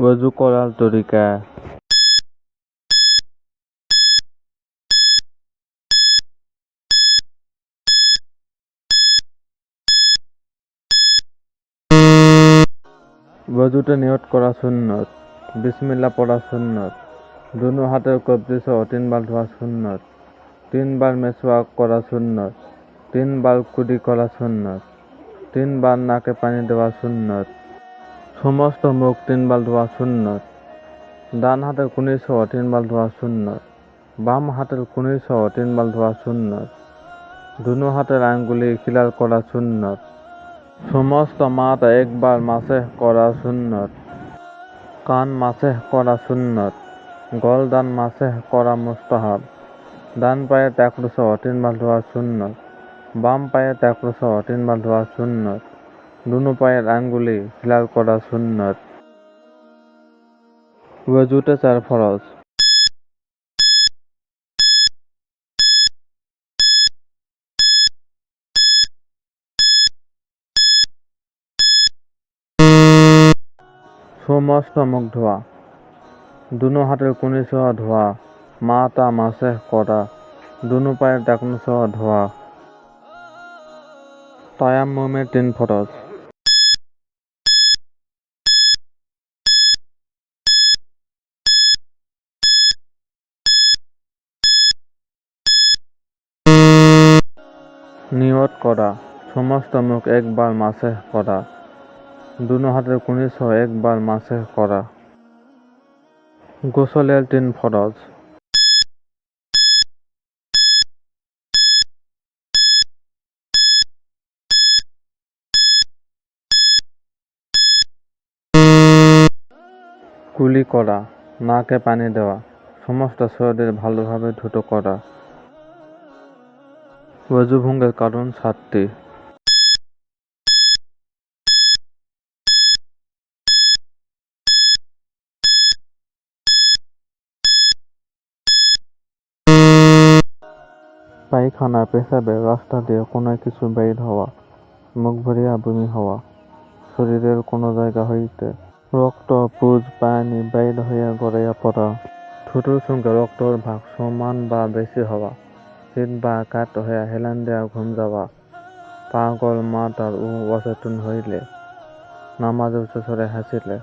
ওযু করার তরিকা ওযুতে নিয়ত করা সুন্নত বিসমিল্লাহ পড়া সুন্নত দুনো হাতের কবজি সহ তিনবার ধোয়া সুন্নত তিনবার মেসওয়াক করা সুন্নত তিনবার কুলি করা সুন্নত তিনবার নাকে পানি দেওয়া সুন্নত সমস্ত মুখ তিনবার ধোয়া সুন্নত ডান হাতের কুনি সহ তিনবার ধোয়া সুন্নত বাম হাতের কুনি সহ তিনবার ধোয়া সুন্নত দুনো হাতের আঙ্গুলি খিলাল করা সুন্নত সমস্ত মাথা একবার মাসেহ করা সুন্নত কান মাসেহ করা সুন্নত গলদান মাসেহ করা মুস্তাহাব। ডান পায়ে টাকলু সহ তিনবার ধোয়া সুন্নত বাম পায়ে টাকলু সহ তিনবার ধোয়া সুন্নত দুনো পায়ের আঙ্গুলি হিলাল করা সুন্নত। ওযুতে চার ফরজ। সমস্ত মুখ ধোয়া। দুনো হাতের কুনি সহ ধোয়া। মাথা মাসেহ করা। দুনো পায়ের টাকনু সহ ধোয়া। তায়াম্মুমের তিন ফরজ। নিয়ত করা। সমস্ত মুখ একবার মাসেহ করা। দুনো হাতের কুনি সহ একবার মাসেহ করা। গোসলের তিন ফরজ। কুলি করা, নাকে পানি দেওয়া। সমস্ত শরীর ভালোভাবে ধুতো করা। ওযু ভঙ্গের কারণ সাতটি। পায়খানা পেশাবের রাস্তা দিয়ে কোনো কিছু বের হওয়া, মুখ ভরিয়া বমি হওয়া, শরীরের কোনো জায়গা হইতে রক্ত, পুজ, পানি বের হইয়া গড়াইয়া পড়া, ঠোঁটের সঙ্গে রক্তর ভাগ সমান বা বেশি হওয়া শীত বা কাত হইয়া হেলান দেওয়া ঘুম যাওয়া পাগল মাতাল ও অচেতন হইলে। নামাজ উচ্চস্বরে হাসিলে